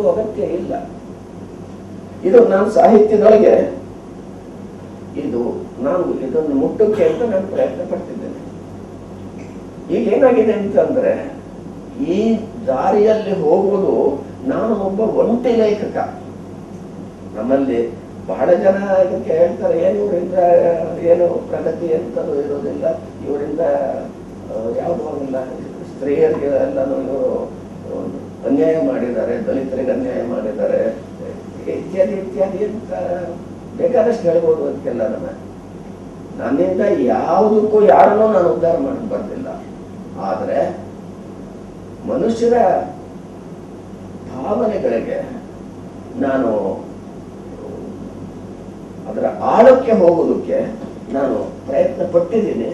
ಅಗತ್ಯ ಇಲ್ಲ. ಇದು ನಾನು ಸಾಹಿತ್ಯದೊಳಗೆ ಇದು ನಾನು ಇದನ್ನು ಮುಟ್ಟಕ್ಕೆ ಅಂತ ನಾನು ಪ್ರಯತ್ನ ಪಡ್ತಿದ್ದೇನೆ. ಈಗ ಏನಾಗಿದೆ ಅಂತಂದ್ರೆ, ಈ ದಾರಿಯಲ್ಲಿ ಹೋಗುವುದು ನಾನು ಒಬ್ಬ ಒಂಟಿ ಲೇಖಕ. ನಮ್ಮಲ್ಲಿ ಬಹಳ ಜನ ಇದಕ್ಕೆ ಹೇಳ್ತಾರೆ ಏನು ಇವರಿಂದ ಏನು ಪ್ರಗತಿ ಅಂತಲೂ ಇರೋದಿಲ್ಲ ಇವರಿಂದ ಯಾವುದು ಇಲ್ಲ ಸ್ತ್ರೀಯರಿಗೆ ಎಲ್ಲನೂ ಇವರು ಅನ್ಯಾಯ ಮಾಡಿದ್ದಾರೆ, ದಲಿತರಿಗೆ ಅನ್ಯಾಯ ಮಾಡಿದ್ದಾರೆ, ಇತ್ಯಾದಿ ಇತ್ಯಾದಿ ಅಂತ ಬೇಕಾದಷ್ಟು ಹೇಳ್ಬೋದು ಅದಕ್ಕೆಲ್ಲ ನನ್ನ ನನ್ನಿಂದ ಯಾವುದಕ್ಕೂ ಯಾರನ್ನೂ ನಾನು ಉದ್ಧಾರ ಮಾಡಕ್ ಬರ್ತಿಲ್ಲ ಆದರೆ ಮನುಷ್ಯರ ಭಾವನೆಗಳಿಗೆ ನಾನು ಅದರ ಆಳಕ್ಕೆ ಹೋಗೋದಕ್ಕೆ ನಾನು ಪ್ರಯತ್ನ ಪಟ್ಟಿದ್ದೀನಿ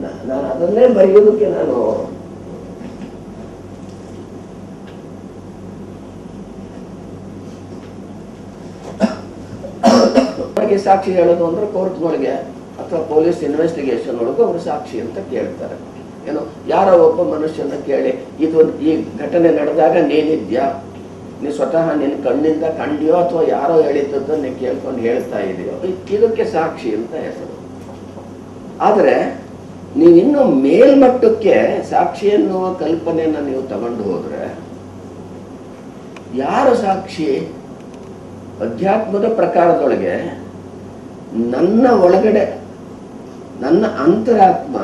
ನಾನು ಅದನ್ನೇ ಬರೆಯೋದಕ್ಕೆ ನಾನು ಸಾಕ್ಷಿ ಹೇಳೋದು ಅಂದ್ರೆ ಕೋರ್ಟ್ಗಳಿಗೆ ಅಥವಾ ಪೊಲೀಸ್ ಇನ್ವೆಸ್ಟಿಗೇಷನ್ ಒಳಗೆ ಅವರು ಸಾಕ್ಷಿ ಅಂತ ಕೇಳ್ತಾರೆ. ಏನು, ಯಾರೋ ಒಬ್ಬ ಮನುಷ್ಯನ ಕೇಳಿ, ಇದು ಈ ಘಟನೆ ನಡೆದಾಗ ನೀನಿದ್ಯಾ? ನೀ ಸ್ವತಃ ನಿನ್ನ ಕಣ್ಣಿಂದ ಕಂಡಿಯೋ ಅಥವಾ ಯಾರೋ ಹೇಳಿದ್ದು ನೀ ಕೇಳ್ಕೊಂಡು ಹೇಳ್ತಾ ಇದೆಯೋ? ಇದಕ್ಕೆ ಸಾಕ್ಷಿ ಅಂತ ಹೆಸರು. ಆದರೆ, ನೀವಿನ್ನು ಮೇಲ್ಮಟ್ಟಕ್ಕೆ ಸಾಕ್ಷಿ ಎನ್ನುವ ಕಲ್ಪನೆಯನ್ನು ನೀವು ತಗೊಂಡು ಹೋದ್ರೆ, ಯಾರು ಸಾಕ್ಷಿ? ಅಧ್ಯಾತ್ಮದ ಪ್ರಕಾರದೊಳಗೆ ನನ್ನ ಒಳಗಡೆ, ನನ್ನ ಅಂತರಾತ್ಮ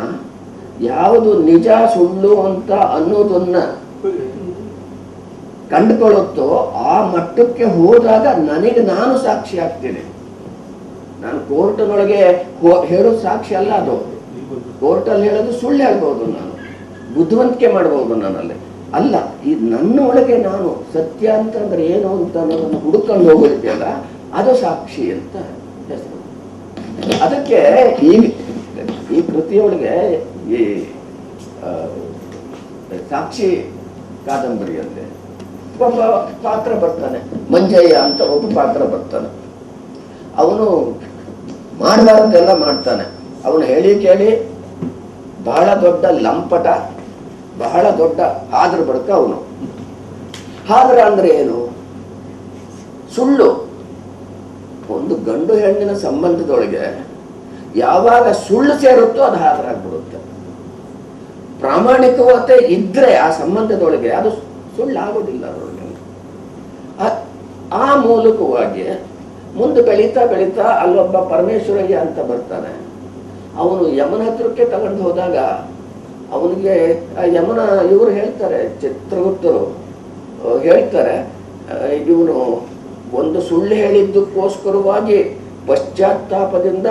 ಯಾವುದು ನಿಜ ಸುಳ್ಳು ಅಂತ ಅನ್ನೋದನ್ನ ಕಂಡುಕೊಳ್ಳುತ್ತೋ ಆ ಮಟ್ಟಕ್ಕೆ ಹೋದಾಗ ನನಗೆ ನಾನು ಸಾಕ್ಷಿ ಆಗ್ತೇನೆ. ನಾನು ಕೋರ್ಟ್ನೊಳಗೆ ಹೇಳೋದು ಸಾಕ್ಷಿ ಅಲ್ಲ ಅದು. ಕೋರ್ಟಲ್ಲಿ ಹೇಳೋದು ಸುಳ್ಳು ಹೇಳ್ಬೋದು ನಾನು. ಬುದ್ಧಿವಂತಿಕೆ ಮಾಡ್ಬೋದು ನಾನಲ್ಲಿ ಅಲ್ಲ, ಈ ನನ್ನ ಒಳಗೆ ನಾನು ಸತ್ಯ ಅಂತಂದ್ರೆ ಏನು ಅಂತ ಅನ್ನೋದನ್ನು ಹುಡುಕೊಂಡು ಹೋಗೋದಿದೆಯಲ್ಲ ಅದು ಸಾಕ್ಷಿ ಅಂತ. ಅದಕ್ಕೆ ಈ ಈ ಕೃತಿಯೊಳಗೆ ಈ ಸಾಕ್ಷಿ ಕಾದಂಬರಿಯಲ್ಲಿ ಒಬ್ಬ ಪಾತ್ರ ಬರ್ತಾನೆ, ಮಂಜಯ್ಯ ಅಂತ ಒಬ್ಬ ಪಾತ್ರ ಬರ್ತಾನೆ. ಅವನು ಮಾಡಬಾರ್ದೆಲ್ಲ ಮಾಡ್ತಾನೆ. ಅವನು ಹೇಳಿ ಕೇಳಿ, ಬಹಳ ದೊಡ್ಡ ಲಂಪಟ, ಬಹಳ ದೊಡ್ಡ ಆದ್ರ ಬಡ್ಕ ಅವನು. ಆದ್ರ ಅಂದ್ರೆ ಏನು? ಸುಳ್ಳು. ಒಂದು ಗಂಡು ಹೆಣ್ಣಿನ ಸಂಬಂಧದೊಳಗೆ ಯಾವಾಗ ಸುಳ್ಳು ಸೇರುತ್ತೋ ಅದು ಹಾಜರಾಗ್ಬಿಡುತ್ತೆ ಪ್ರಾಮಾಣಿಕವತೆ ಇದ್ರೆ ಆ ಸಂಬಂಧದೊಳಗೆ ಅದು ಸುಳ್ಳಾಗೋದಿಲ್ಲ ಅದರೊಳಗೆ. ಆ- ಮೂಲಕವಾಗಿ ಮುಂದೆ ಬೆಳೀತಾ ಬೆಳೀತಾ ಅಲ್ಲೊಬ್ಬ ಪರಮೇಶ್ವರಯ್ಯ ಅಂತ ಬರ್ತಾನೆ. ಅವನು ಯಮನ ಹತ್ರಕ್ಕೆ ತಗೊಂಡು ಹೋದಾಗ ಅವನಿಗೆ ಯಮನ, ಇವರು ಹೇಳ್ತಾರೆ, ಚಿತ್ರಗುಪ್ತರು ಹೇಳ್ತಾರೆ ಇವನು ಒಂದು ಸುಳ್ಳು ಹೇಳಿದ್ದಕ್ಕೋಸ್ಕರವಾಗಿ ಪಶ್ಚಾತ್ತಾಪದಿಂದ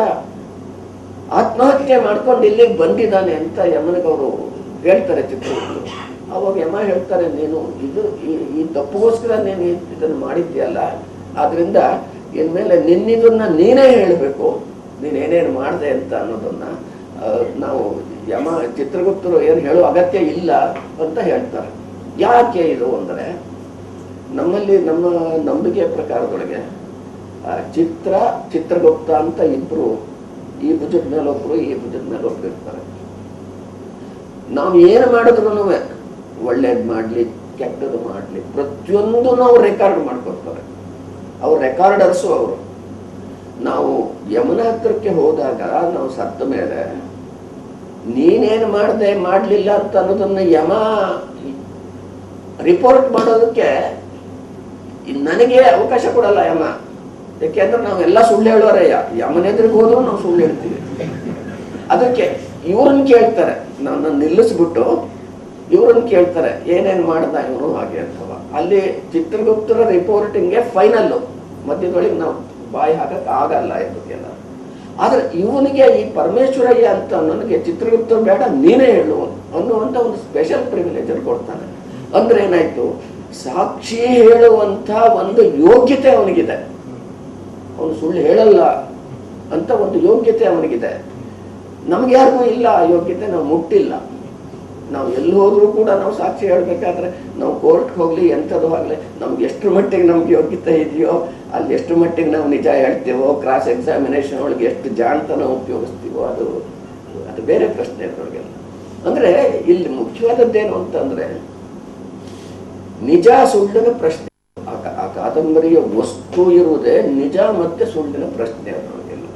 ಆತ್ಮಹತ್ಯೆ ಮಾಡ್ಕೊಂಡು ಇಲ್ಲಿಗೆ ಬಂದಿದ್ದಾನೆ ಅಂತ ಯಮನಿಗವರು ಹೇಳ್ತಾರೆ ಚಿತ್ರಗುಪ್ತರು ಅವಾಗ ಯಮ ಹೇಳ್ತಾರೆ, ನೀನು ಇದು ಈ- ತಪ್ಪುಗೋಸ್ಕರ ನೀನು ಇದ್- ಇದನ್ನು ಮಾಡಿದ್ಯಲ್ಲ ಆದ್ರಿಂದ ಇನ್ಮೇಲೆ ನಿನ್ನಿದನ್ನ ನೀನೇ ಹೇಳಬೇಕು. ನೀನು ಏನೇನು ಮಾಡಿದೆ ಅಂತ ಅನ್ನೋದನ್ನ ನಾವು ಯಮ ಚಿತ್ರಗುಪ್ತರು ಏನು ಹೇಳೋ ಅಗತ್ಯ ಇಲ್ಲ ಅಂತ ಹೇಳ್ತಾರೆ. ಯಾಕೆ ಇದು ಅಂದರೆ ನಮ್ಮಲ್ಲಿ ನಮ್ಮ ನಂಬಿಕೆಯ ಪ್ರಕಾರದೊಳಗೆ ಚಿತ್ರ, ಚಿತ್ರಗುಪ್ತ ಅಂತ ಇಬ್ರು, ಈ ಭುಜದ ಮೇಲೆ ಒಬ್ರು ಈ ಭುಜದ ಮೇಲೆ ಇರ್ತಾರೆ. ನಾವು ಏನು ಮಾಡಿದ್ರು ಒಳ್ಳೇದು ಮಾಡಲಿ, ಕೆಟ್ಟದ್ದು ಮಾಡಲಿ ಪ್ರತಿಯೊಂದು ನಾವು ರೆಕಾರ್ಡ್ ಮಾಡ್ಕೊಡ್ತಾರೆ. ಅವ್ರು ರೆಕಾರ್ಡರ್ಸು ಅವರು. ನಾವು ಯಮುನ ಹತ್ರಕ್ಕೆ ಹೋದಾಗ, ನಾವು ಸತ್ತ ಮೇಲೆ, ನೀನೇನು ಮಾಡಿದೆ, ಮಾಡಲಿಲ್ಲ ಅಂತ ಅನ್ನೋದನ್ನು ಯಮ ರಿಪೋರ್ಟ್ ಮಾಡೋದಕ್ಕೆ ನನಗೆ ಅವಕಾಶ ಕೊಡಲ್ಲ ಯಮ. ಯಾಕೆಂದ್ರೆ ನಾವೆಲ್ಲ ಸುಳ್ಳು ಹೇಳೋರಯ್ಯ ಯಮನ ಹೋದ್ರು ನಾವು ಸುಳ್ಳು ಹೇಳ್ತೀವಿ. ಅದಕ್ಕೆ ಇವ್ರನ್ನ ಕೇಳ್ತಾರೆ. ನನ್ನ ನಿಲ್ಲಿಸ್ಬಿಟ್ಟು ಇವ್ರನ್ನ ಕೇಳ್ತಾರೆ, ಏನೇನ್ ಮಾಡ್ದ ಇವರು ಹಾಗೆ ಅಂತವ. ಅಲ್ಲಿ ಚಿತ್ರಗುಪ್ತರ ರಿಪೋರ್ಟಿಂಗ್ಗೆ ಫೈನಲ್ಲು ಮಧ್ಯದೊಳಗೆ ನಾವು ಬಾಯಿ ಹಾಕಕ್ ಆಗಲ್ಲ ಇದಕ್ಕೆಲ್ಲ ಆದ್ರೆ ಇವನಿಗೆ ಈ ಪರಮೇಶ್ವರಯ್ಯ ಅಂತ ನನಗೆ ಚಿತ್ರಗುಪ್ತರು ಬೇಡ, ನೀನೇ ಹೇಳು ಅನ್ನುವಂತ ಒಂದು ಸ್ಪೆಷಲ್ ಪ್ರಿವಿಲೇಜ್ ಕೊಡ್ತಾನೆ. ಅಂದ್ರೆ ಏನಾಯ್ತು? ಸಾಕ್ಷಿ ಹೇಳುವಂತ ಒಂದು ಯೋಗ್ಯತೆ ಅವನಿಗಿದೆ. ಅವನು ಸುಳ್ಳು ಹೇಳಲ್ಲ ಅಂತ ಒಂದು ಯೋಗ್ಯತೆ ಅವನಿಗಿದೆ. ನಮ್ಗೆ ಯಾರಿಗೂ ಇಲ್ಲ ಆ ಯೋಗ್ಯತೆ, ನಾವು ಮುಟ್ಟಿಲ್ಲ. ನಾವು ಎಲ್ಲಿ ಹೋದ್ರೂ ಕೂಡ ನಾವು ಸಾಕ್ಷಿ ಹೇಳಬೇಕಾದ್ರೆ ನಾವು ಕೋರ್ಟ್ಗೆ ಹೋಗಲಿ, ಎಂಥದ್ದು ಆಗಲಿ, ನಮ್ಗೆ ಎಷ್ಟು ಮಟ್ಟಿಗೆ ನಮ್ಗೆ ಯೋಗ್ಯತೆ ಇದೆಯೋ, ಅಲ್ಲಿ ಎಷ್ಟು ಮಟ್ಟಿಗೆ ನಾವು ನಿಜ ಹೇಳ್ತೇವೋ ಕ್ರಾಸ್ ಎಕ್ಸಾಮಿನೇಷನ್ ಒಳಗೆ ಎಷ್ಟು ಜಾಣತನ ಉಪಯೋಗಿಸ್ತೀವೋ, ಅದು ಅದು ಬೇರೆ ಪ್ರಶ್ನೆ ಅವರಿಗೆಲ್ಲ ಅಂದ್ರೆ ಇಲ್ಲಿ ಮುಖ್ಯವಾದದ್ದೇನು ಅಂತಂದ್ರೆ ನಿಜ ಸುಳ್ಳಿನ ಪ್ರಶ್ನೆ. ಆ ಕಾದಂಬರಿಯ ವಸ್ತು ಇರುವುದೇ ನಿಜ ಮತ್ತೆ ಸುಳ್ಳಿನ ಪ್ರಶ್ನೆ ಅನ್ನೋದಿಲ್ಲ.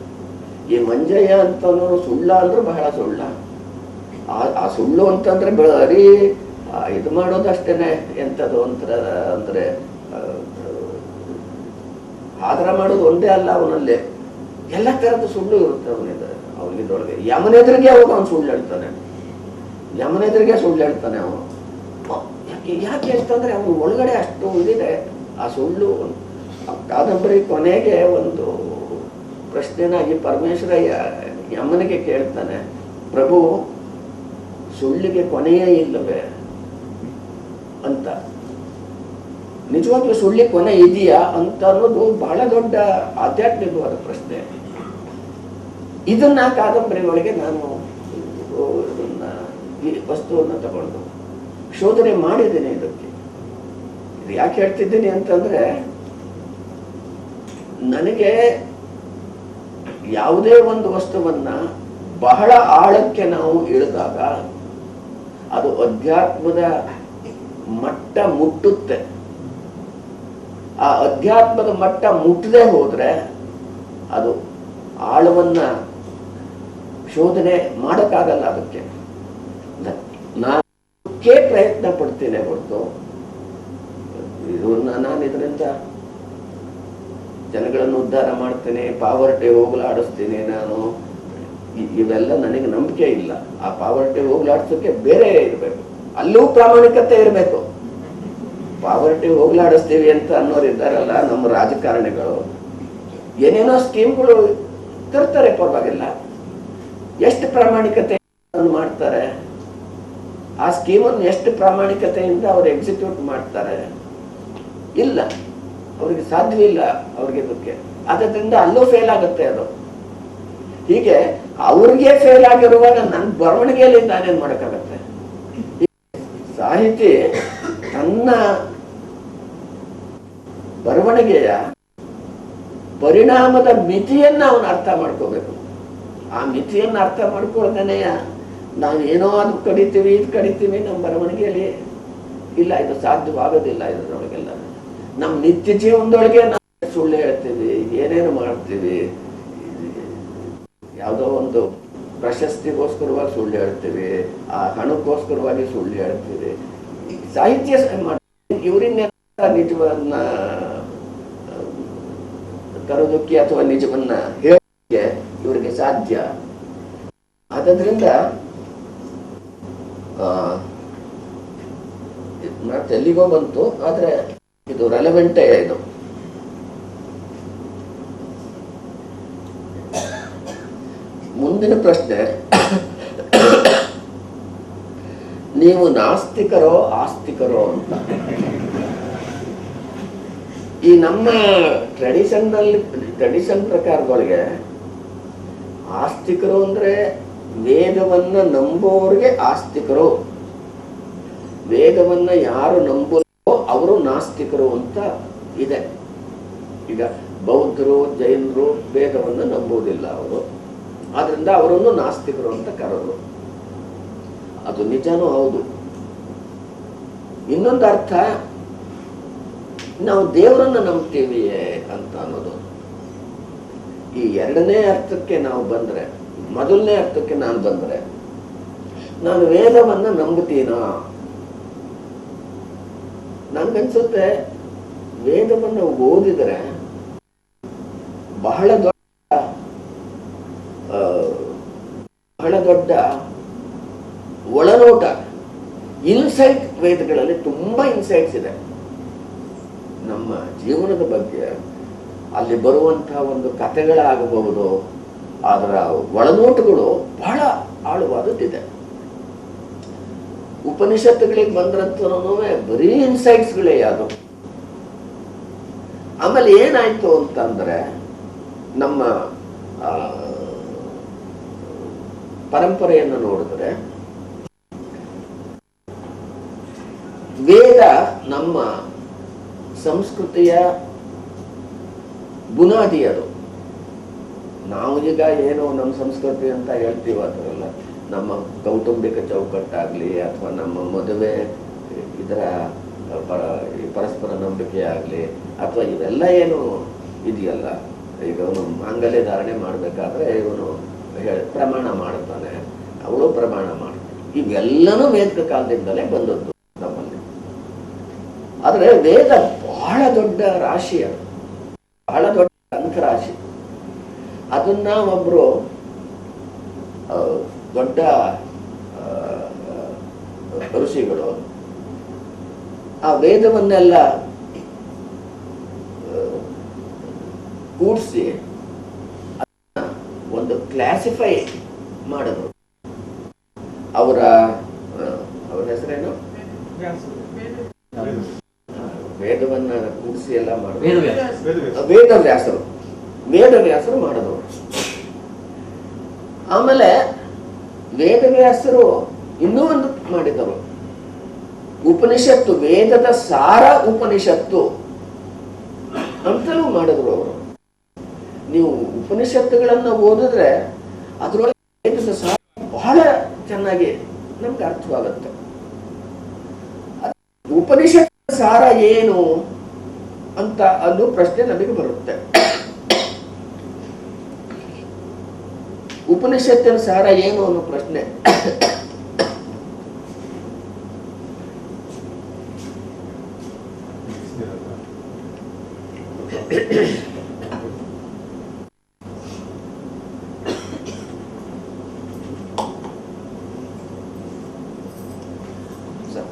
ಈ ಮಂಜಯ್ಯ ಅಂತನೂ ಸುಳ್ಳ ಅಂದ್ರೆ ಬಹಳ ಸುಳ್ಳ. ಆ ಸುಳ್ಳು ಅಂತಂದ್ರೆ ಬರೀ ಇದು ಮಾಡೋದಷ್ಟೇನೆ ಎಂಥದ್ದು ಒಂಥರ ಅಂದ್ರೆ ಆದರ ಮಾಡೋದು ಒಂದೇ ಅಲ್ಲ ಅವನಲ್ಲಿ. ಎಲ್ಲ ತರದ ಸುಳ್ಳು ಇರುತ್ತೆ ಅವನಿದ ಅವನಿದೊಳಗೆ ಯಮನೆದ್ರಿಗೆ ಅವಾಗ ಅವನು ಸುಳ್ಳು ಹೇಳ್ತಾನೆ? ಯಮನೆದ್ರಿಗೆ ಸುಳ್ಳು ಹೇಳ್ತಾನೆ ಅವನು. ಯಾಕೆ ಯಾಕೆ ಅಂತಂದ್ರೆ ಅವನು ಒಳಗಡೆ ಅಷ್ಟು ಇದಿದೆ. ಆ ಸುಳ್ಳು ಕಾದಂಬರಿ ಕೊನೆಗೆ ಒಂದು ಪ್ರಶ್ನೆನಾಗಿ ಪರಮೇಶ್ವರ ಯ- ಯಮನಿಗೆ ಕೇಳ್ತಾನೆ, ಪ್ರಭು, ಸುಳ್ಳಿಗೆ ಕೊನೆಯೇ ಇಲ್ಲವೇ? ಅಂತ. ನಿಜವಾಗ್ಲೂ ಸುಳ್ಳಿ ಕೊನೆ ಇದೆಯಾ? ಅಂತ ಅನ್ನೋದು ಬಹಳ ದೊಡ್ಡ ಆಧ್ಯಾತ್ಮಿಕವಾದ ಪ್ರಶ್ನೆ. ಇದನ್ನ ಕಾದಂಬರಿ ಒಳಗೆ ನಾನು, ಇದನ್ನ ಈ ವಸ್ತುವನ್ನು ತಗೊಂಡು ಶೋಧನೆ ಮಾಡಿದ್ದೇನೆ ಇದಕ್ಕೆ. ಇದು ಯಾಕೆ ಹೇಳ್ತಿದ್ದೀನಿ ಅಂತಂದ್ರೆ, ನನಗೆ ಯಾವುದೇ ಒಂದು ವಸ್ತುವನ್ನ ಬಹಳ ಆಳಕ್ಕೆ ನಾವು ಇಳಿದಾಗ ಅದು ಅಧ್ಯಾತ್ಮದ ಮಟ್ಟ ಮುಟ್ಟುತ್ತೆ. ಆ ಅಧ್ಯಾತ್ಮದ ಮಟ್ಟ ಮುಟ್ಟದೆ ಹೋದ್ರೆ ಅದು ಆಳವನ್ನ ಶೋಧನೆ ಮಾಡಕ್ಕಾಗಲ್ಲ ಅದಕ್ಕೆ. ನಾನು ಅದಕ್ಕೆ ಪ್ರಯತ್ನ ಪಡ್ತೇನೆ ಹೊರತು. ಇದನ್ನ ನಾನು ಇದರಿಂದ ಜನಗಳನ್ನು ಉದ್ಧಾರ ಮಾಡ್ತೇನೆ ಪಾವರ್ಟಿ ಹೋಗಲಾಡಿಸ್ತೀನಿ ನಾನು. ಇವೆಲ್ಲ ನನಗೆ ನಂಬಿಕೆ ಇಲ್ಲ. ಆ ಪಾವರ್ಟಿ ಹೋಗ್ಲಾಡಿಸೋಕೆ ಬೇರೆ ಇರಬೇಕು. ಅಲ್ಲೂ ಪ್ರಾಮಾಣಿಕತೆ ಇರಬೇಕು. ಪಾವರ್ಟಿ ಹೋಗ್ಲಾಡಿಸ್ತೀವಿ ಅಂತ ಅನ್ನೋರು ಇದ್ದಾರಲ್ಲ ನಮ್ಮ ರಾಜಕಾರಣಿಗಳು. ಏನೇನೋ ಸ್ಕೀಮ್ಗಳು ತರ್ತಾರೆ ಪರವಾಗಿಲ್ಲ. ಎಷ್ಟು ಪ್ರಾಮಾಣಿಕತೆ ಮಾಡ್ತಾರೆ? ಆ ಸ್ಕೀಮನ್ನು ಎಷ್ಟು ಪ್ರಾಮಾಣಿಕತೆಯಿಂದ ಅವ್ರು ಎಕ್ಸಿಕ್ಯೂಟ್ ಮಾಡ್ತಾರೆ? ಇಲ್ಲ. ಅವ್ರಿಗೆ ಸಾಧ್ಯವಿಲ್ಲ ಅವ್ರಿಗೆ ಇದಕ್ಕೆ. ಅದರಿಂದ ಅಲ್ಲೂ ಫೇಲ್ ಆಗುತ್ತೆ ಅದು. ಹೀಗೆ ಅವ್ರಿಗೆ ಫೇಲ್ ಆಗಿರುವಾಗ ನನ್ನ ಬರವಣಿಗೆಯಲ್ಲಿ ನಾನೇನು ಮಾಡೋಕ್ಕಾಗತ್ತೆ? ಸಾಹಿತಿ ತನ್ನ ಬರವಣಿಗೆಯ ಪರಿಣಾಮದ ಮಿತಿಯನ್ನು ಅವನು ಅರ್ಥ ಮಾಡ್ಕೋಬೇಕು. ಆ ಮಿತಿಯನ್ನು ಅರ್ಥ ಮಾಡ್ಕೊಳ್ದೇನೆಯ ನಾವು ಏನೋ ಅದು ಕಡಿತೀವಿ ಇದು ಕಡಿತೀವಿ ನಮ್ಮ ಬರವಣಿಗೆಯಲ್ಲಿ ಇಲ್ಲ ಇದು ಸಾಧ್ಯವಾಗೋದಿಲ್ಲ ಇದರೊಳಗೆಲ್ಲ. ನಮ್ಮ ನಿತ್ಯ ಜೀವನದೊಳಗೆ ನಾವು ಸುಳ್ಳು ಹೇಳ್ತೀವಿ ಏನೇನು ಮಾಡ್ತೀವಿ ಯಾವುದೋ ಒಂದು ಪ್ರಶಸ್ತಿಗೋಸ್ಕರವಾಗಿ ಸುಳ್ಳು ಹೇಳ್ತೀವಿ ಆ ಹಣಕ್ಕೋಸ್ಕರವಾಗಿ ಸುಳ್ಳು ಹೇಳ್ತೀವಿ. ಸಾಹಿತ್ಯ ಇವರಿಂದ ನಿಜವನ್ನ ಆ, ಕರೋದಕ್ಕೆ ಅಥವಾ ನಿಜವನ್ನ ಹೇಳಿಕೆ ಇವರಿಗೆ ಸಾಧ್ಯ. ಆದ್ದರಿಂದ ಮತ್ತೆ ಎಲ್ಲಿಗೋ ಬಂತು, ಆದ್ರೆ ಇದು ರೆಲೆವೆಂಟೇ ಇದು. ಮುಂದಿನ ಪ್ರಶ್ನೆ, ನೀವು ನಾಸ್ತಿಕರೋ ಆಸ್ತಿಕರೋ ಅಂತ. ಈ ನಮ್ಮ ಟ್ರೆಡಿಷನ್ನಲ್ಲಿ ಟ್ರೆಡಿಷನ್ ಪ್ರಕಾರಗಳಿಗೆ ಆಸ್ತಿಕರು ಅಂದ್ರೆ ವೇದವನ್ನ ನಂಬೋರಿಗೆ ಆಸ್ತಿಕರು. ವೇದವನ್ನು ಯಾರು ನಂಬುತ್ತೋ ಅವರು ನಾಸ್ತಿಕರು ಅಂತ ಇದೆ. ಈಗ ಬೌದ್ಧರು, ಜೈನರು ವೇದವನ್ನು ನಂಬುವುದಿಲ್ಲ ಅವರು. ಆದ್ರಿಂದ ಅವರನ್ನು ನಾಸ್ತಿಕರು ಅಂತ ಕರೆದ್ರು. ಅದು ನಿಜನೂ ಹೌದು. ಇನ್ನೊಂದು ಅರ್ಥ, ನಾವು ದೇವರನ್ನ ನಂಬ್ತೀವಿಯೇ ಅಂತ ಅನ್ನೋದು. ಈ ಎರಡನೇ ಅರ್ಥಕ್ಕೆ ನಾವು ಬಂದ್ರೆ ಮೊದಲನೇ ಅರ್ಥಕ್ಕೆ ನಾನು ಬಂದ್ರೆ, ನಾನು ವೇದವನ್ನ ನಂಬುತ್ತೀನಾ? ನನ್ಗನ್ಸುತ್ತೆ ವೇದವನ್ನು ಓದಿದರೆ ಬಹಳ ದೊಡ್ಡ ಬಹಳ ದೊಡ್ಡ ಒಳನೋಟ. ಇನ್ಸೈಟ್ ವೇದಗಳಲ್ಲಿ ತುಂಬಾ ಇನ್ಸೈಟ್ಸ್ ಇದೆ. ನಮ್ಮ ಜೀವನದ ಬಗ್ಗೆ ಅಲ್ಲಿ ಬರುವಂತಹ ಒಂದು ಕಥೆಗಳಾಗಬಹುದು ಅದರ ಒಳನೋಟಗಳು ಬಹಳ ಆಳವಾದದ್ದಿದೆ. ಉಪನಿಷತ್ತುಗಳಿಗೆ ಬಂದ್ರಂತೂ ಬರೀ ಇನ್ಸೈಟ್ಸ್ಗಳೇ ಅದು. ಆಮೇಲೆ ಏನಾಯ್ತು ಅಂತಂದ್ರೆ ನಮ್ಮ ಪರಂಪರೆಯನ್ನು ನೋಡಿದ್ರೆ ವೇದ ನಮ್ಮ ಸಂಸ್ಕೃತಿಯ ಬುನಾದಿ ಅದು. ನಾವು ಈಗ ಏನೋ ನಮ್ಮ ಸಂಸ್ಕೃತಿ ಅಂತ ಹೇಳ್ತೀವಿ ಅದರಲ್ಲ. ನಮ್ಮ ಕೌಟುಂಬಿಕ ಚೌಕಟ್ಟಾಗಲಿ ಅಥವಾ ನಮ್ಮ ಮದುವೆ ಇದರ ಪರ, ಪರಸ್ಪರ ನಂಬಿಕೆ ಆಗಲಿ ಅಥವಾ ಇವೆಲ್ಲ ಏನು ಇದೆಯಲ್ಲ. ಈಗ ಅವನು ಮಾಂಗಲ್ಯ ಧಾರಣೆ ಮಾಡಬೇಕಾದ್ರೆ ಇವನು ಹೇಳ, ಪ್ರಮಾಣ ಮಾಡ್ತಾನೆ. ಅವಳು ಪ್ರಮಾಣ ಮಾಡ್ತಾನೆ. ಇವೆಲ್ಲನೂ ವೇದಿಕ ಕಾಲದಿಂದಲೇ ಬಂದದ್ದು ನಮ್ಮಲ್ಲಿ. ಆದರೆ ವೇದ ಬಹಳ ದೊಡ್ಡ ರಾಶಿ ಅದು. ಬಹಳ ದೊಡ್ಡ ಅಂಕರಾಶಿ ಅದನ್ನ ಒಬ್ರು ಆ, ದೊಡ್ಡ ಋಷಿಗಳು ಆ ವೇದವನ್ನೆಲ್ಲ ಕೂಡಿಸಿ ಒಂದು ಕ್ಲಾಸಿಫೈ ಮಾಡಿದ್ರು. ಅವರ ಅವರ ಹೆಸರೇನು? ವೇದವನ್ನ ಕೂಡಿಸಿ ಎಲ್ಲ ಮಾಡಿದ್ರು. ವೇದ ವ್ಯಾಸರು ವೇದವ್ಯಾಸರು. ವೇದವ್ಯಾಸರು ಮಾಡಿದವರು ಆಮೇಲೆ ವೇದವ್ಯಾಸರು ಇನ್ನೂ ಒಂದು ಮಾಡಿದ್ದರು ಉಪನಿಷತ್ತು, ವೇದದ ಸಾರ ಉಪನಿಷತ್ತು ಅಂತಲೂ ಮಾಡಿದ್ರು ಅವರು. ನೀವು ಉಪನಿಷತ್ತುಗಳನ್ನು ಓದಿದ್ರೆ ಅದರೊಳಗೆ ವೇದದ ಸಾರ ಬಹಳ ಚೆನ್ನಾಗಿ ನಮ್ಗೆ ಅರ್ಥವಾಗುತ್ತೆ. ಉಪನಿಷತ್ ಸಾರ ಏನು ಅಂತ ಅದು ಪ್ರಶ್ನೆ ನಮಗೆ ಬರುತ್ತೆ. ಉಪನಿಷತ್ತಿನ ಸಾರ ಏನು ಅನ್ನೋ ಪ್ರಶ್ನೆ ಸ-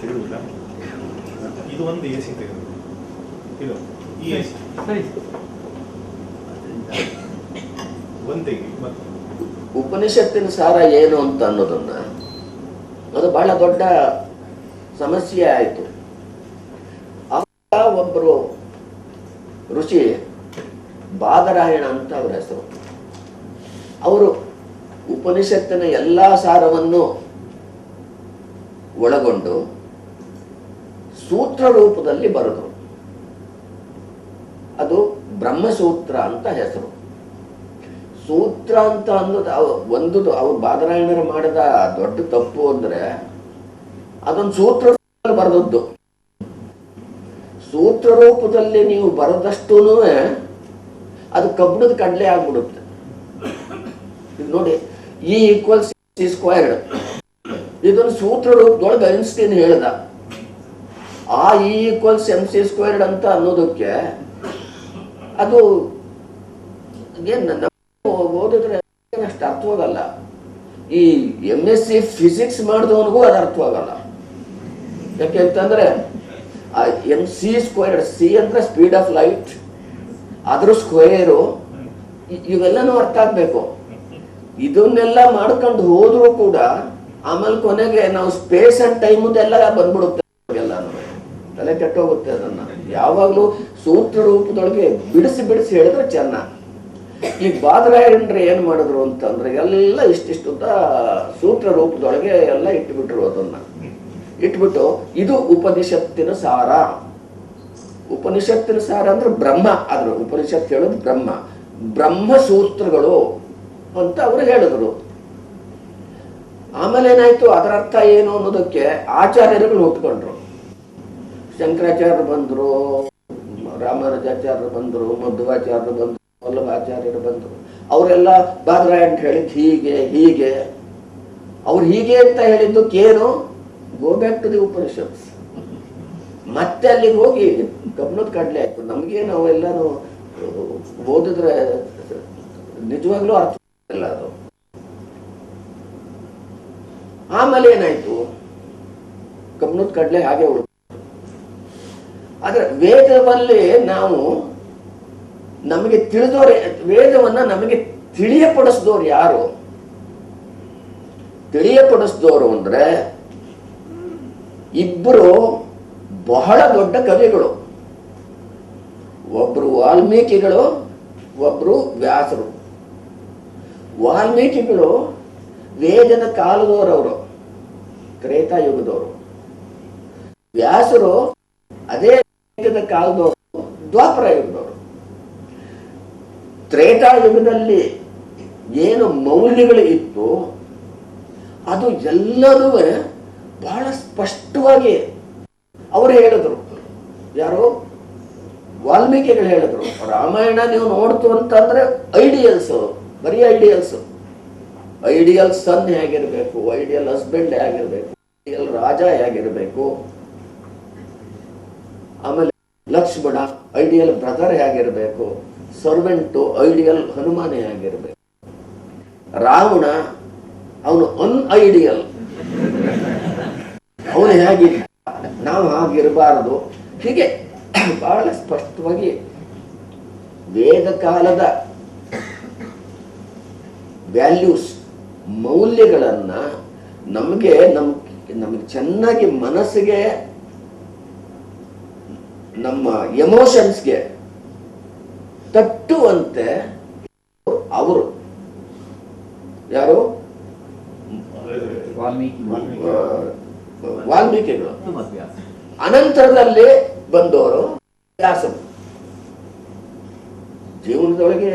ತಿಳಿದಿಲ್ಲ? ಇದು ಒಂದು ಎ ಸಿ ತೆಗೆದು ಇದು ಈ ಎ ಸಿ ಸರಿ ಒಂದು ತೆಗಿ ಮತ್ತೆ ಉಪನಿಷತ್ತಿನ ಸಾರ ಏನು ಅಂತ ಅನ್ನೋದನ್ನ ಅದು ಬಹಳ ದೊಡ್ಡ ಸಮಸ್ಯೆ ಆಯಿತು. ಆಗ ಒಬ್ಬರು ಋಷಿ ಬಾದರಾಯಣ ಅಂತ ಅವರ ಹೆಸರು. ಅವರು ಉಪನಿಷತ್ತಿನ ಎಲ್ಲಾ ಸಾರವನ್ನು ಒಳಗೊಂಡು ಸೂತ್ರ ರೂಪದಲ್ಲಿ ಬರೆದರು. ಅದು ಬ್ರಹ್ಮಸೂತ್ರ ಅಂತ ಹೆಸರು. ಸೂತ್ರ ಅಂತ ಅನ್ನೋದು ಅವ ಒಂದು ಅವ್ರು ಬಾದರಾಯಣರು ಮಾಡಿದ ದೊಡ್ಡ ತಪ್ಪು ಅಂದ್ರೆ ಅದೊಂದು ಸೂತ್ರ ಬರೆದದ್ದು. ಸೂತ್ರ ರೂಪದಲ್ಲಿ ನೀವು ಬರೆದಷ್ಟೂ ಅದು ಕಬ್ಬಿಣದ ಕಡಲೆ ಆಗ್ಬಿಡುತ್ತೆ. ನೋಡಿ ಈ ಈಕ್ವಲ್ಸ್ ಸಿ ಸ್ಕ್ವೈರ್ಡ್ ಇದೊಂದು ಸೂತ್ರ ರೂಪದೊಳಗೆ ಐನ್ಸ್ಟೀನ್ ಹೇಳ್ದ. ಆ E equals M C squared ಅಂತ ಅನ್ನೋದಕ್ಕೆ ಅದು ಏನ್ ಓದಿದ್ರೆ ಅಷ್ಟು ಅರ್ಥವಾಗಲ್ಲ ಈ ಎಂ ಎಸ್ ಸಿ ಫಿಸಿಕ್ಸ್ ಮಾಡಿದವನಿಗೂ ಅದು ಅರ್ಥವಾಗಲ್ಲ ಯಾಕೆ ಅಂತಂದ್ರೆ, ಆ ಎಂ ಸಿ ಸ್ಕ್ವೇರ್ಡ್ ಸಿ ಅಂದ್ರೆ ಸ್ಪೀಡ್ ಆಫ್ ಲೈಟ್ ಅದ್ರ ಸ್ಕ್ವೇರು ಇವೆಲ್ಲನೂ ಅರ್ಥ ಆಗ್ಬೇಕು. ಇದನ್ನೆಲ್ಲ ಮಾಡ್ಕೊಂಡು ಹೋದ್ರು ಕೂಡ ಆಮೇಲೆ ಕೊನೆಗೆ ನಾವು ಸ್ಪೇಸ್ ಅಂಡ್ ಟೈಮ್ ಎಲ್ಲ ಬಂದ್ಬಿಡುತ್ತೆ ತಲೆ ಕೆಟ್ಟೋಗುತ್ತೆ ಅದನ್ನ. ಯಾವಾಗ್ಲೂ ಸೂತ್ರ ರೂಪದೊಳಗೆ ಬಿಡಿಸಿ ಬಿಡಿಸಿ ಹೇಳಿದ್ರೆ ಚೆನ್ನ ಈ ಬಾದರಾಯಣರು ಏನ್ ಮಾಡಿದ್ರು ಅಂತಂದ್ರೆ ಎಲ್ಲ ಇಷ್ಟಿಷ್ಟುದ್ದ ಸೂತ್ರ ರೂಪದೊಳಗೆ ಎಲ್ಲ ಇಟ್ಟುಬಿಟ್ರು ಅದನ್ನ. ಇಟ್ಬಿಟ್ಟು ಇದು ಉಪನಿಷತ್ತಿನ ಸಾರ. ಉಪನಿಷತ್ತಿನ ಸಾರ ಅಂದ್ರೆ ಬ್ರಹ್ಮ. ಅದ್ರ ಉಪನಿಷತ್ ಹೇಳೋದು ಬ್ರಹ್ಮ. ಬ್ರಹ್ಮ ಸೂತ್ರಗಳು ಅಂತ ಅವರು ಹೇಳಿದ್ರು. ಆಮೇಲೆ ಏನಾಯ್ತು? ಅದರ ಅರ್ಥ ಏನು ಅನ್ನೋದಕ್ಕೆ ಆಚಾರ್ಯರುಗಳು ಒಪ್ಕೊಂಡ್ರು. ಶಂಕರಾಚಾರ್ಯರು ಬಂದ್ರು ರಾಮರಾಜಾಚಾರ್ಯರು ಬಂದ್ರು ಮಧ್ವಾಚಾರ್ಯರು ಬಂದ್ರು. ವಲ್ಲಭಾಚಾರ್ಯರು ಬಂದರು. ಅವರೆಲ್ಲ ಬಾದ್ರಾಯಂಟ್ ಹೇಳಿದ್ದು ಹೀಗೆ ಹೀಗೆ. ಅವ್ರು ಹೀಗೆ ಅಂತ ಹೇಳಿದ್ದು ಕೇನು? Go back to the Upanishad ಮತ್ತೆ ಅಲ್ಲಿಗೆ ಹೋಗಿ ಗಮನದ ಕಡಲೆ ಆಯ್ತು. ನಮಗೆ ನಾವೆಲ್ಲಾನು ಓದಿದ್ರೆ ನಿಜವಾಗ್ಲೂ ಅರ್ಥ ಇಲ್ಲ ಅದು. ಆಮೇಲೆ ಏನಾಯ್ತು? ಗಮನದ ಕಡಲೆ ಹಾಗೆ ಉಳಿದು ಆದ್ರೆ ವೇದವಲ್ಲಿ ನಾವು ನಮಗೆ ತಿಳಿದೋರು, ವೇದವನ್ನ ನಮಗೆ ತಿಳಿಯಪಡಿಸಿದವ್ರು ಯಾರು? ತಿಳಿಯಪಡಿಸಿದವರು ಅಂದ್ರೆ ಇಬ್ಬರು ಬಹಳ ದೊಡ್ಡ ಕವಿಗಳು. ಒಬ್ರು ವಾಲ್ಮೀಕಿಗಳು, ಒಬ್ರು ವ್ಯಾಸರು. ವಾಲ್ಮೀಕಿಗಳು ವೇದನ ಕಾಲದವರವರು ತ್ರೇತಾಯುಗದವರು ವ್ಯಾಸರು ಅದೇ ವೇದದ ಕಾಲದವರು, ದ್ವಾಪರ ಯುಗದವರು. ತ್ರೇತಾಯುಗದಲ್ಲಿ ಏನು ಮೌಲ್ಯಗಳು ಇತ್ತು ಅದು ಎಲ್ಲರೂ ಬಹಳ ಸ್ಪಷ್ಟವಾಗಿ ಅವರು ಹೇಳಿದ್ರು. ಯಾರು ವಾಲ್ಮೀಕಿಗಳು ಹೇಳಿದ್ರು, ರಾಮಾಯಣ ನೀವು ನೋಡ್ತು ಅಂತಂದ್ರೆ ಐಡಿಯಲ್ಸ್ ಬರೀ ಐಡಿಯಲ್ಸ್ ಐಡಿಯಲ್ ಸನ್ ಹೇಗಿರ್ಬೇಕು ಐಡಿಯಲ್ ಹಸ್ಬೆಂಡ್ ಹೇಗಿರ್ಬೇಕು ಐಡಿಯಲ್ ರಾಜ ಹೇಗಿರ್ಬೇಕು ಆಮೇಲೆ ಲಕ್ಷ್ಮಣ ಐಡಿಯಲ್ ಬ್ರದರ್ ಹೇಗಿರ್ಬೇಕು ಸರ್ವೆಂಟು ಐಡಿಯಲ್ ಹನುಮಾನೇ ಹೇಗಿರ್ಬೇಕು ರಾವಣ ಅವನು ಅನ್ ಐಡಿಯಲ್ ಅವನು ಹೇಗಿದ್ದ? ನಾವು ಹಾಗಿರಬಾರದು. ಹೀಗೆ ಬಹಳ ಸ್ಪಷ್ಟವಾಗಿ ವೇದ ಕಾಲದ ವ್ಯಾಲ್ಯೂಸ್, ಮೌಲ್ಯಗಳನ್ನ ನಮಗೆ ನಮ್, ನಮಗೆ ಚೆನ್ನಾಗಿ ಮನಸ್ಸಿಗೆ, ನಮ್ಮ ಎಮೋಷನ್ಸ್ಗೆ ತಟ್ಟುವಂತೆ ಅವರು. ಯಾರು? ವಾಲ್ಮೀಕಿಗಳು. ಅನಂತರದಲ್ಲಿ ಬಂದವರು ವ್ಯಾಸರು. ಜೀವನದೊಳಗೆ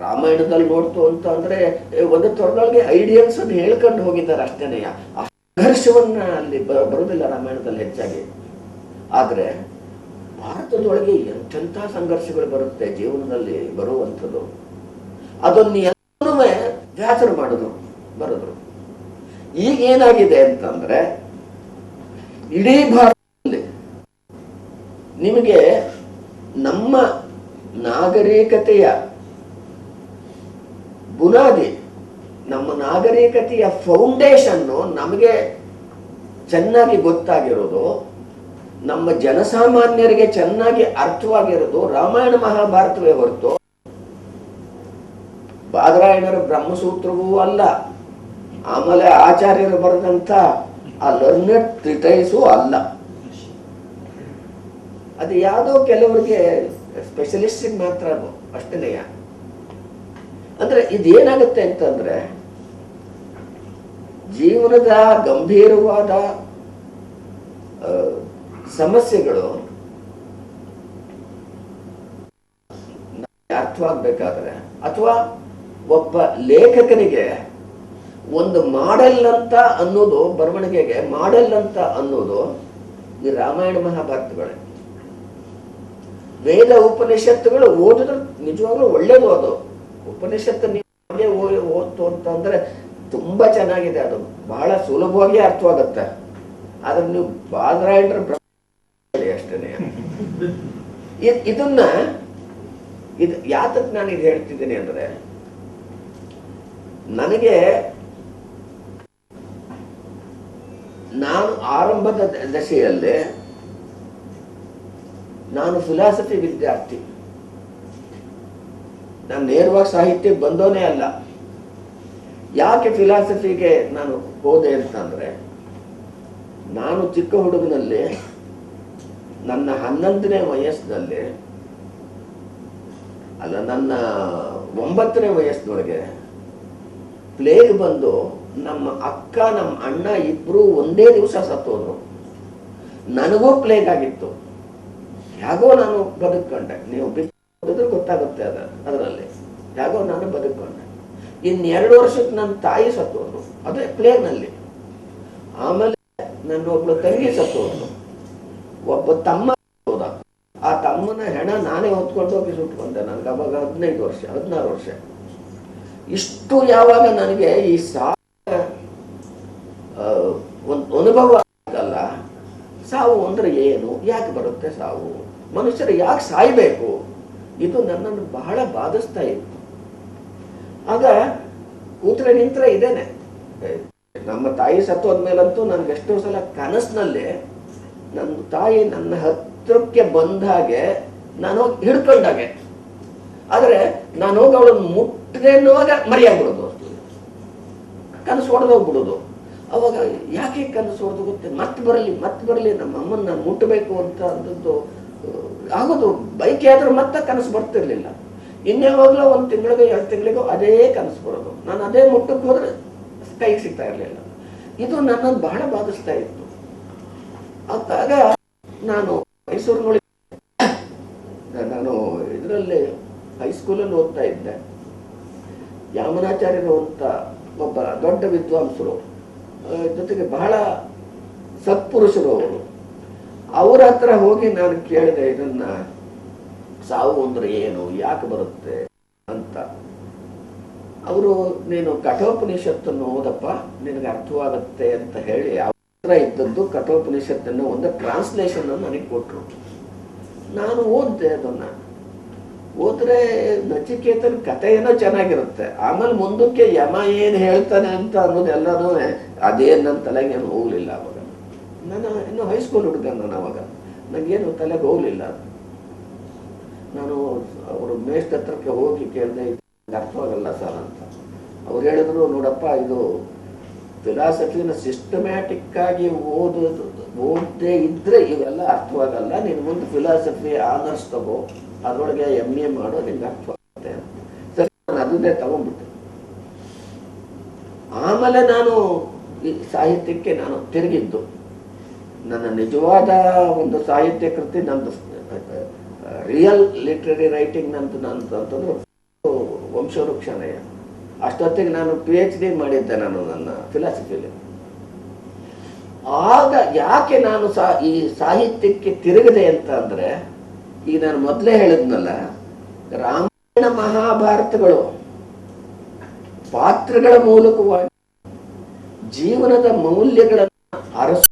ರಾಮಾಯಣದಲ್ಲಿ ನೋಡ್ತು ಅಂತ ಅಂದ್ರೆ ಒಂದು ತರದೊಳಗೆ ಐಡಿಯಲ್ಸ್ ಅನ್ನು ಹೇಳ್ಕೊಂಡು ಹೋಗಿದ್ದಾರೆ ಅಷ್ಟೇನೆಯ ಆ ಸಂಘರ್ಷವನ್ನ ಅಲ್ಲಿ ಬರೋದಿಲ್ಲ ರಾಮಾಯಣದಲ್ಲಿ ಹೆಚ್ಚಾಗಿ. ಆದ್ರೆ ಭಾರತದೊಳಗೆ ಎಂಥೆಂಥ ಸಂಘರ್ಷಗಳು ಬರುತ್ತೆ ಜೀವನದಲ್ಲಿ ಬರುವಂಥದ್ದು. ಅದನ್ನು ಎಲ್ಲರೂ ವ್ಯಾಸರು ಮಾಡಿದ್ರು ಬರೆದ್ರು. ಈಗ ಏನಾಗಿದೆ ಅಂತಂದ್ರೆ, ಇಡೀ ಭಾರತದಲ್ಲಿ ನಿಮಗೆ ನಮ್ಮ ನಾಗರಿಕತೆಯ ಬುನಾದಿ, ನಮ್ಮ ನಾಗರಿಕತೆಯ ಫೌಂಡೇಶನ್ನು ನಮಗೆ ಚೆನ್ನಾಗಿ ಗೊತ್ತಾಗಿರೋದು ನಮ್ಮ ಜನಸಾಮಾನ್ಯರಿಗೆ ಚೆನ್ನಾಗಿ ಅರ್ಥವಾಗಿರೋದು ರಾಮಾಯಣ ಮಹಾಭಾರತವೇ ಹೊರತು ಬಾದರಾಯಣರ ಬ್ರಹ್ಮಸೂತ್ರವೂ ಅಲ್ಲ. ಆಮೇಲೆ ಆಚಾರ್ಯರು ಬರೆದಂತ ಆ ಲರ್ನೆಡ್ ತ್ರಿಟೈಸು ಅಲ್ಲ. ಅದು ಯಾವುದೋ ಕೆಲವರಿಗೆ ಸ್ಪೆಷಲಿಸ್ಟ್ ಮಾತ್ರ ಅಷ್ಟೇನೆಯ ಅಂದ್ರೆ ಇದೇನಾಗುತ್ತೆ ಅಂತಂದ್ರೆ, ಜೀವನದ ಗಂಭೀರವಾದ ಸಮಸ್ಯೆಗಳು ಅರ್ಥವಾಗಬೇಕಾದ್ರೆ ಅಥವಾ ಒಬ್ಬ ಲೇಖಕನಿಗೆ ಒಂದು ಮಾಡೆಲ್ ಅಂತ ಅನ್ನೋದು ಬರವಣಿಗೆಗೆ ಮಾಡೆಲ್ ಅಂತ ಅನ್ನೋದು ಈ ರಾಮಾಯಣ ಮಹಾಭಾರತಗಳೇ ವೇದ ಉಪನಿಷತ್ತುಗಳು ಓದಿದ್ರೆ ನಿಜವಾಗ್ಲೂ ಒಳ್ಳೇದು ಅದು. ಉಪನಿಷತ್ತು ನೀವು ಓದ್ತು ಅಂತ ಅಂದ್ರೆ ತುಂಬಾ ಚೆನ್ನಾಗಿದೆ ಅದು. ಬಹಳ ಸುಲಭವಾಗಿ ಅರ್ಥವಾಗುತ್ತೆ. ಆದ್ರೆ ನೀವು ಇದ್- ಇದನ್ನ, ಇದು, ಯಾತಕ್ ನಾನು ಇದು ಹೇಳ್ತಿದ್ದೀನಿ ಅಂದ್ರೆ, ನನಗೆ ನಾನು ಆರಂಭದ ದಶೆಯಲ್ಲಿ ನಾನು ಫಿಲಾಸಫಿ ವಿದ್ಯಾರ್ಥಿ. ನಾನು ನೇರವಾಗಿ ಸಾಹಿತ್ಯಕ್ಕೆ ಬಂದೋನೇ ಅಲ್ಲ. ಯಾಕೆ ಫಿಲಾಸಫಿಗೆ ನಾನು ಹೋದೆ ಅಂತಂದ್ರೆ, ನಾನು ಚಿಕ್ಕ ಹುಡುಗನಲ್ಲಿ ನನ್ನ ಹನ್ನೊಂದನೇ ವಯಸ್ಸಿನಲ್ಲಿ, ಅಲ್ಲ, ನನ್ನ ಒಂಬತ್ತನೇ ವಯಸ್ಸಿನೊಳಗೆ ಪ್ಲೇಗ್ ಬಂದು ನಮ್ಮ ಅಕ್ಕ, ನಮ್ಮ ಅಣ್ಣ ಇಬ್ರು ಒಂದೇ ದಿವಸ ಸತ್ತೋದ್ರು ನನಗೂ ಪ್ಲೇಗ್ ಆಗಿತ್ತು. ಹೇಗೋ ನಾನು ಬದುಕೊಂಡೆ ನೀವು ಬಿಟ್ಟಿದ್ರೆ ಗೊತ್ತಾಗುತ್ತೆ ಅದ, ಅದರಲ್ಲಿ. ಹೇಗೋ ನಾನು ಬದುಕೊಂಡೆ ಇನ್ನೆರಡು ವರ್ಷಕ್ಕೆ ನನ್ನ ತಾಯಿ ಸತ್ತೋದ್ರು ಅದೇ ಪ್ಲೇಗ್ನಲ್ಲಿ ಆಮೇಲೆ ನನ್ನ ಒಬ್ಳು ತಂಗಿ ಸತ್ತೋದ್ರು ಒಬ್ಬ ತಮ್ಮ ಆ ತಮ್ಮನ ಹೆಣ ನಾನೇ ಹೊತ್ಕೊಂಡು ಹೋಗಿ ಸುಟ್ಕೊಂಡೆ ನನಗೆ ಅವಾಗ ಹದಿನೈದು ವರ್ಷ, ಹದಿನಾರು ವರ್ಷ. ಇಷ್ಟು ಯಾವಾಗ ನನಗೆ ಈ ಸಾ ಒಂದು ಅನುಭವ ಆಗಲ್ಲ. ಸಾವು ಅಂದ್ರೆ ಏನು? ಯಾಕೆ ಬರುತ್ತೆ ಸಾವು? ಮನುಷ್ಯರು ಯಾಕೆ ಸಾಯ್ಬೇಕು? ಇದು ನನ್ನನ್ನು ಬಹಳ ಬಾಧಿಸ್ತಾ ಇತ್ತು. ಆಗ ಕೂತ್ರೆ ನಿಂತ್ರೆ ಇದೇನೆ. ನಮ್ಮ ತಾಯಿ ಸತ್ತು ಸತ್ತೋದ್ಮೇಲಂತೂ ನನ್ಗೆ ಎಷ್ಟೋ ಸಲ ಕನಸಿನಲ್ಲಿ ನನ್ನ ತಾಯಿ ನನ್ನ ಹತ್ರಕ್ಕೆ ಬಂದಾಗೆ ನಾನು ಹಿಡ್ಕೊಂಡಾಗೆ. ಆದರೆ ನಾನು ಹೋಗಿ ಅವಳನ್ನು ಮುಟ್ಟದೆ ಅನ್ನುವಾಗ ಮರೆಯಾಗ್ಬಿಡೋದು. ಕನಸು ಹೊಡೆದೋಗ್ಬಿಡೋದು ಅವಾಗ ಯಾಕೆ ಕನಸು ಹೊಡೆದು ಗೊತ್ತೆ ಮತ್ತೆ ಬರಲಿ ಮತ್ತೆ ಬರಲಿ, ನಮ್ಮ ಅಮ್ಮನ ನಾನು ಮುಟ್ಟಬೇಕು ಅಂತ ಅಂದದ್ದು ಆಗೋದು. ಬೈಕ್ ಆದರೂ ಮತ್ತೆ ಕನಸು ಬರ್ತಿರ್ಲಿಲ್ಲ. ಇನ್ಯಾವಾಗಲೂ ಒಂದು ತಿಂಗಳಿಗೋ, ಎರಡು ತಿಂಗಳಿಗೋ ಅದೇ ಕನಸು ಬರೋದು. ನಾನು ಅದೇ ಮುಟ್ಟಕ್ಕೆ ಹೋದ್ರೆ ಕೈಗೆ ಸಿಗ್ತಾ ಇರಲಿಲ್ಲ. ಇದು ನನ್ನನ್ನು ಬಹಳ ಬಾಧಿಸ್ತಾ ಇತ್ತು. ಆಗ ನಾನು ಮೈಸೂರಿನೊಳಗೆ ನಾನು ಇದರಲ್ಲಿ ಹೈಸ್ಕೂಲಲ್ಲಿ ಓದ್ತಾ ಇದ್ದೆ. ಯಾಮನಾಚಾರ್ಯರು ಅಂತ ಒಬ್ಬ ದೊಡ್ಡ ವಿದ್ವಾಂಸರು ಜೊತೆಗೆ ಬಹಳ ಸತ್ಪುರುಷರು ಅವರು. ಅವರ ಹತ್ರ ಹೋಗಿ ನಾನು ಕೇಳಿದೆ, ಇದನ್ನ ಸಾವು ಅಂದ್ರೆ ಏನು, ಯಾಕೆ ಬರುತ್ತೆ ಅಂತ. ಅವರು, ನೀನು ಕಠೋಪನಿಷತ್ತನ್ನು ಓದಪ್ಪ, ನಿನಗೆ ಅರ್ಥವಾಗುತ್ತೆ ಅಂತ ಹೇಳಿ ಇದ್ದದ್ದು ಕಠೋಪನಿಷತ್ತನ್ನ ಒಂದು ಟ್ರಾನ್ಸ್ಲೇಷನ್ ನನಗೆ ಕೊಟ್ಟರು ನಾನು ಓದಿದೆ ಅದನ್ನ. ಓದ್ರೆ ನಚಿಕೇತನ ಏನೋ ಚೆನ್ನಾಗಿರುತ್ತೆ. ಆಮೇಲೆ ಮುಂದಕ್ಕೆ ಯಮ ಏನು ಹೇಳ್ತಾನೆ ಅಂತ ಅನ್ನೋದೆಲ್ಲನೂ ಅದೇ ನನ್ನ ತಲೆಗೆ ಏನು ಹೋಗ್ಲಿಲ್ಲ ಅವಾಗ. ನಾನು ಇನ್ನು ಹೈಸ್ಕೂಲ್ ಹುಡುಗ ನಾನು ಅವಾಗ. ನನಗೇನು ತಲೆಗೆ ಹೋಗ್ಲಿಲ್ಲ. ನಾನು ಅವರು ಮೇಷ್ಟ್ ಹತ್ರಕ್ಕೆ ಹೋಗಿ ಕೇಳಿದೆ ಅರ್ಥವಾಗಲ್ಲ ಸರ್ ಅಂತ. ಅವ್ರು ಹೇಳಿದ್ರು, ನೋಡಪ್ಪ, ಇದು ಫಿಲಾಸಫಿನ ಸಿಸ್ಟಮ್ಯಾಟಿಕ್ ಆಗಿ ಓದೋದು ಓದದೇ ಇದ್ರೆ ಇವೆಲ್ಲ ಅರ್ಥವಾಗಲ್ಲ. ನೀನು ಮುಂದೆ ಫಿಲಾಸಫಿ ಆನರ್ಸ್ ತಗೋ, ಅದರೊಳಗೆ ಎಂ ಎ ಮಾಡೋ ನಿಂಗೆ ಅರ್ಥವಾಗುತ್ತೆ ಸರಿ, ನಾನು ಅದನ್ನೇ ತಗೊಂಡ್ಬಿಟ್ಟೆ. ಆಮೇಲೆ ನಾನು ಈ ಸಾಹಿತ್ಯಕ್ಕೆ ನಾನು ತಿರುಗಿದ್ದು. ನನ್ನ ನಿಜವಾದ ಒಂದು ಸಾಹಿತ್ಯ ಕೃತಿ, ನಂದು ರಿಯಲ್ ಲಿಟ್ರರಿ ರೈಟಿಂಗ್ ನಂದು ನಾನು ಅಂತಂದ್ರೆ ವಂಶವೃಕ್ಷಣಯ ಅಷ್ಟೊತ್ತಿಗೆ ನಾನು ಪಿ ಎಚ್ ಡಿ ಮಾಡಿದ್ದೆ ನಾನು ನನ್ನ ಫಿಲಾಸಫಿಲಿ ಆಗ ಯಾಕೆ ನಾನು ಸಾ, ಈ ಸಾಹಿತ್ಯಕ್ಕೆ ತಿರುಗಿದೆ ಅಂತ ಅಂದ್ರೆ, ಈಗ ನಾನು ಮೊದಲೇ ಹೇಳಿದ್ನಲ್ಲ, ರಾಮಾಯಣ ಮಹಾಭಾರತಗಳು ಪಾತ್ರಗಳ ಮೂಲಕವಾಗಿ ಜೀವನದ ಮೌಲ್ಯಗಳನ್ನು ಅರಸ